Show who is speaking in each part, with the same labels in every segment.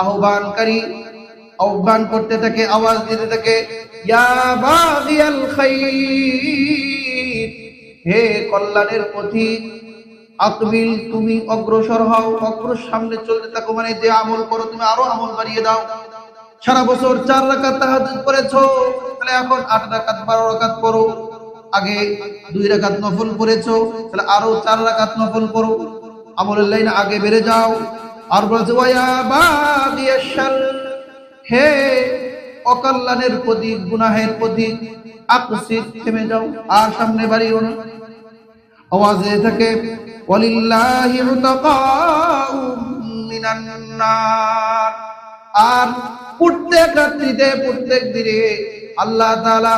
Speaker 1: আহ্বানকারী আহ্বান করতে থাকে, আওয়াজ দিতে থাকে হে কল্যাণের পথিক, আকবিল, তুমি অগ্রসর হও, অগ্রসর সামনে চলতে থাকো মানে যে আমল করো, তুমি আরও আমল বাড়িয়ে দাও। সারা বছর চার রাকাত তাহাজ্জুদ করেছ, তাহলে এখন আট রাকাত, বারো রাকাত করো আগে দুই রাকাত নফল করেছ, তাহলে আরও চার রাকাত নফল করো। আমলের লাইন আগে বেড়ে যাও। আর বলেছে হে অকল্যাণের প্রতীক গুনাহের প্রতীক আকসিদ থেমে যাও, আর সামনে বাড়িও না। আওয়াজে থাকে আর প্রত্যেক রাত্রিতে, প্রত্যেক দিনে আল্লাহ তাআলা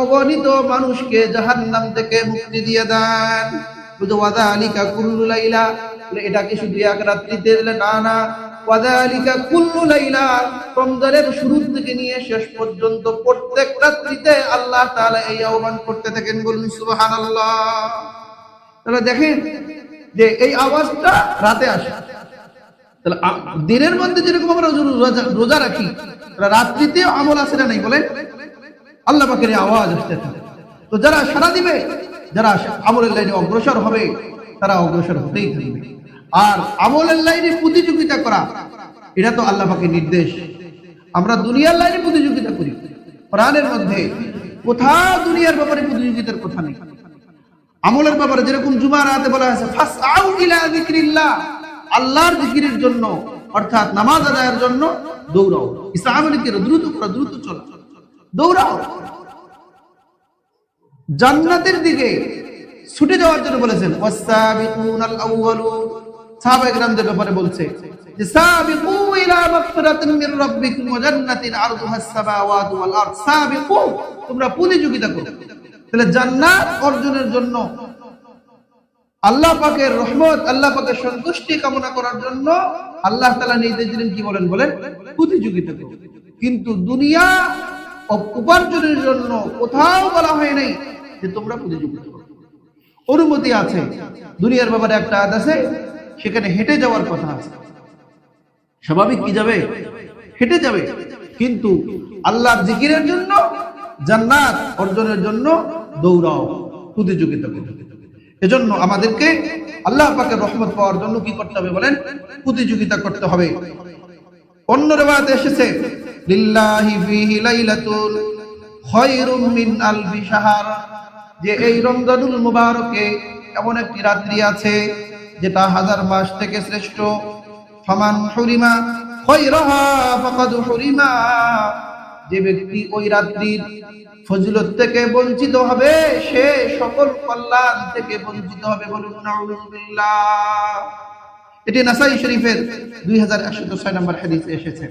Speaker 1: অগণিত মানুষকে জাহান্নাম থেকে মুক্তি দিয়ে দেন। বুঝো ওয়াদালিকা কুল্লু লাইলা। বলে এটা কি শুধু এক রাত্রিতে বলে না না। দিনের মধ্যে যেরকম আমরা রোজা- রাখি রাত্রিতে আমল আসে না নাই বলেন আল্লাহ পাকের আওয়াজ আসতে থাকে। তো যারা সারা দিবে, যারা আমলের লাইনে অগ্রসর হবে তারা অগ্রসর হতেই থাকবে। আর আমলের লাইনে প্রতিযোগিতা করা, এটা তো আল্লাহ পাকের নির্দেশ। আমরা দুনিয়ার লাইনে প্রতিযোগিতা করি। কোরআনের মধ্যে কোথাও দুনিয়ার ব্যাপারে প্রতিযোগিতার কথা নেই। আমলের ব্যাপারে যেরকম জুমার রাতে বলা হয়েছে আল্লাহর জিকিরের জন্য, অর্থাৎ নামাজ আদায়ের জন্য দৌড়াও। ইসলামের দিকে দ্রুত করো, দ্রুত চলো। দৌড়াও। জান্নাতের দিকে ছুটে যাওয়ার জন্য বলেছেন ব্যাপারে বলছে প্রতিযোগিতা অর্জনের জন্য আল্লাহ রহমত, আল্লাহ সন্তুষ্টি কামনা করার জন্য আল্লাহ তাআলা নির্দেশ দিলেন, কি বলেন? বলেন, প্রতিযোগিতা কিন্তু দুনিয়া উপার্জনের জন্য কোথাও বলা হয় নাই যে, তোমরা প্রতিযোগিতা করো। অনুমতি আছে। দুনিয়ার ব্যাপারে একটা আয়াত আছে, সেখানে হেঁটে যাওয়ার কথা আছে। স্বাভাবিক কি যাবে? হেঁটে যাবে। কিন্তু আল্লাহর জিকিরের জন্য, জান্নাত অর্জনের জন্য দৌড়াও, প্রতিযোগিতা করো। এজন্য আমাদেরকে আল্লাহ পাকের রহমত পাওয়ার জন্য কি করতে হবে বলেন? প্রতিযোগিতা করতে হবে। অন্য রেবাতে এসেছে, লিল্লাহি ফিহি লাইলাতুল খায়রুম মিন আলফি শাহর। যে এই রমজানুল মুবারকে এমন একটি রাত্রি আছে যেটা হাজার মাস থেকে শ্রেষ্ঠ। ফামান হুরিমা যে ব্যক্তি ওই রাত্রির ফজিলত থেকে বঞ্চিত হবে, সে সকল কল্যাণ থেকে বঞ্চিত হবে বলুন এটি নাসাই শরীফের দুই হাজার একশো ছয় নম্বর হাদিসে এসেছে।